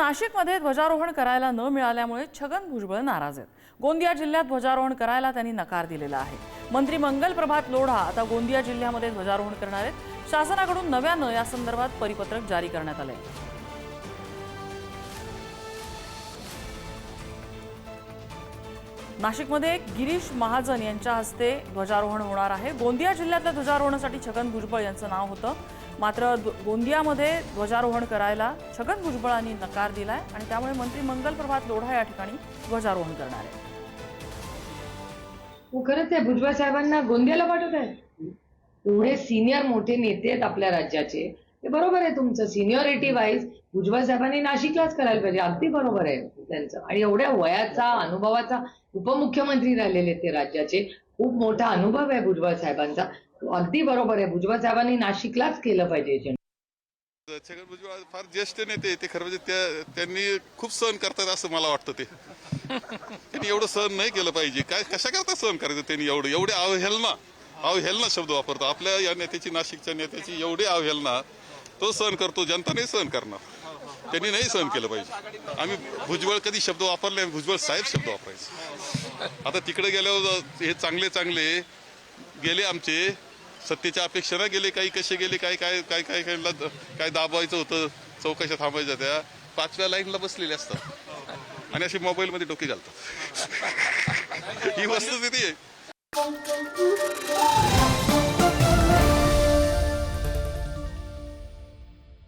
नाशिकमध्ये ध्वजारोहण करायला न मिळाल्यामुळे छगन भुजबळ नाराज आहेत. गोंदिया जिल्ह्यात ध्वजारोहण करायला त्यांनी नकार दिलेला आहे. मंत्री मंगल प्रभात लोढा आता गोंदिया जिल्ह्यामध्ये ध्वजारोहण करणार आहेत. शासनाकडून नव्यानं या संदर्भात परिपत्रक जारी करण्यात आले नाशिकमध्ये गिरीश महाजन यांच्या हस्ते ध्वजारोहण होणार आहे. गोंदिया जिल्ह्यातल्या ध्वजारोहणासाठी छगन भुजबळ यांचं नाव होतं. मात्र गोंदियामध्ये ध्वजारोहण करायला छगन भुजबळांनी नकार दिलाय आणि त्यामुळे मंत्री मंगल प्रभात लोढा या ठिकाणी ध्वजारोहण करणार आहे. हो, खरंच आहे. भुजबळ साहेबांना गोंदियाला पाठवत आहे एवढे सिनियर मोठे नेते आहेत आपल्या राज्याचे. ते बरोबर आहे तुमचं. सिनियरिटी वाईज भुजबळ साहेबांनी नाशिकलाच करायला पाहिजे. अगदी बरोबर आहे त्यांचं. आणि एवढ्या वयाचा अनुभवाचा उपमुख्यमंत्री राहिलेले ते राज्याचे. खूप मोठा अनुभव आहे भुजबळ साहेबांचा. अगदी बरोबर आहे. भुजबळ साहेबांनी नाशिकलाच केलं पाहिजे छगन भुजबळ फार ज्येष्ठ नेते ते खरं म्हणजे त्या त्यांनी खूप सहन करतात असं मला वाटतं ते. त्यांनी एवढं सहन नाही केलं पाहिजे. काय कशा करता सहन करायचं त्यांनी एवढं? एवढे अवहेलना. अवहेलना शब्द वापरतो. आपल्या या नेत्याची नाशिकच्या नेत्याची एवढी अवहेलना तो सहन करतो. जनता नाही सहन करणार. त्यांनी नाही सहन केलं पाहिजे. आम्ही भुजबळ कधी शब्द वापरले भुजबळ साहेब शब्द वापरायचे. आता तिकडे गेल्यावर हे चांगले चांगले गेले आमचे. सत्तेच्या अपेक्षेनं गेले काही कसे गेले काय काय काय काय काय काय दाबायचं होतं चौकशा थांबायच्या त्या पाचव्या लाईनला बसलेले असतात. आणि असे मोबाईलमध्ये डोके घालतात. ही वस्तुस्थिती आहे.